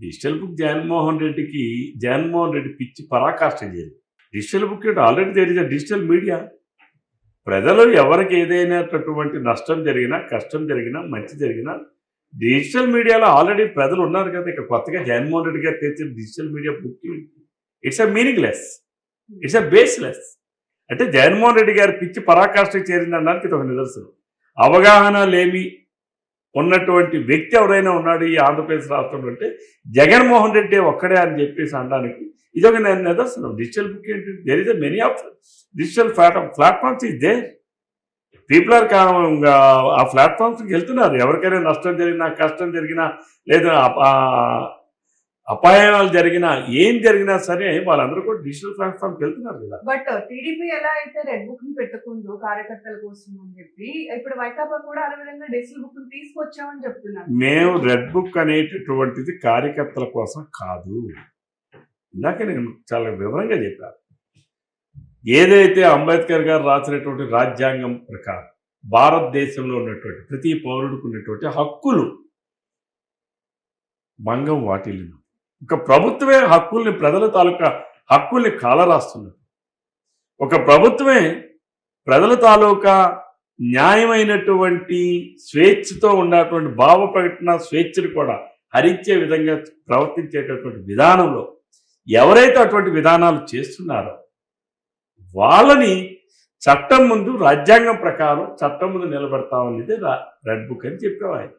Digital book Jaganmohan రెడ్డికి జగన్మోహన్ రెడ్డి పిచ్చి పరాకాష్ట చేయాలి డిజిటల్ బుక్ ఆల్రెడీ తెలియదు డిజిటల్ మీడియా ప్రజలు ఎవరికి ఏదైనటువంటి నష్టం జరిగినా కష్టం జరిగినా మంచి జరిగినా డిజిటల్ మీడియాలో ఆల్రెడీ ప్రజలు ఉన్నారు కదా ఇక్కడ కొత్తగా జగన్మోహన్ రెడ్డి గారు తెచ్చిన digital media book it's a meaningless it's a baseless అంటే జగన్మోహన్ రెడ్డి గారు పిచ్చి పరాకాష్ఠకు చేరిందనడానికి ఇది ఒక నిదర్శనం. అవగాహన లేమి ఉన్నటువంటి వ్యక్తి ఎవరైనా ఉన్నాడు ఈ ఆంధ్రప్రదేశ్ రాష్ట్రంలో అంటే జగన్మోహన్ రెడ్డి ఒక్కడే అని చెప్పేసి అనడానికి ఇది ఒక నేను నిదర్శనం. డిజిటల్ బుక్ ఏంటి? There is many of digital platform platforms is they people are ఆ ప్లాట్ఫామ్స్కి వెళ్తున్నారు. ఎవరికైనా నష్టం జరిగినా కష్టం జరిగినా లేదా అపాయాలు జరిగినా ఏం జరిగినా సరే వాళ్ళందరూ కూడా డిజిటల్ ప్లాట్ఫామ్కి వెళ్తున్నారు కదా. బట్ టీడీపీ ఎలా అయితే రెడ్ బుక్ని పెట్టుకుందో కార్యకర్తల కోసం అని చెప్పి ఇప్పుడు వైకాపా కూడా అదే విధంగా డిజిటల్ బుక్ని తీసుకొచ్చామని చెప్తున్నారు. మేము రెడ్ బుక్ అనేటటువంటిది కార్యకర్తల కోసం కాదు. ఇందాక నేను చాలా వివరంగా చెప్పాను. ఏదైతే అంబేద్కర్ గారు రాసినటువంటి రాజ్యాంగం ప్రకారం భారతదేశంలో ఉన్నటువంటి ప్రతి పౌరుడికి ఉన్నటువంటి హక్కులు భంగం వాటిల్లిన ఒక ప్రభుత్వమే హక్కుల్ని ప్రజల తాలూకా హక్కుల్ని కాలరాస్తున్నది. ఒక ప్రభుత్వమే ప్రజల తాలూకా న్యాయమైనటువంటి స్వేచ్ఛతో ఉన్నటువంటి భావ ప్రకటన స్వేచ్ఛను కూడా హరించే విధంగా ప్రవర్తించేటటువంటి విధానంలో ఎవరైతే అటువంటి విధానాలు చేస్తున్నారో వాళ్ళని చట్టం ముందు రాజ్యాంగం ప్రకారం చట్టం ముందు నిలబెడతామనేది రెడ్ బుక్ అని చెప్పేవారు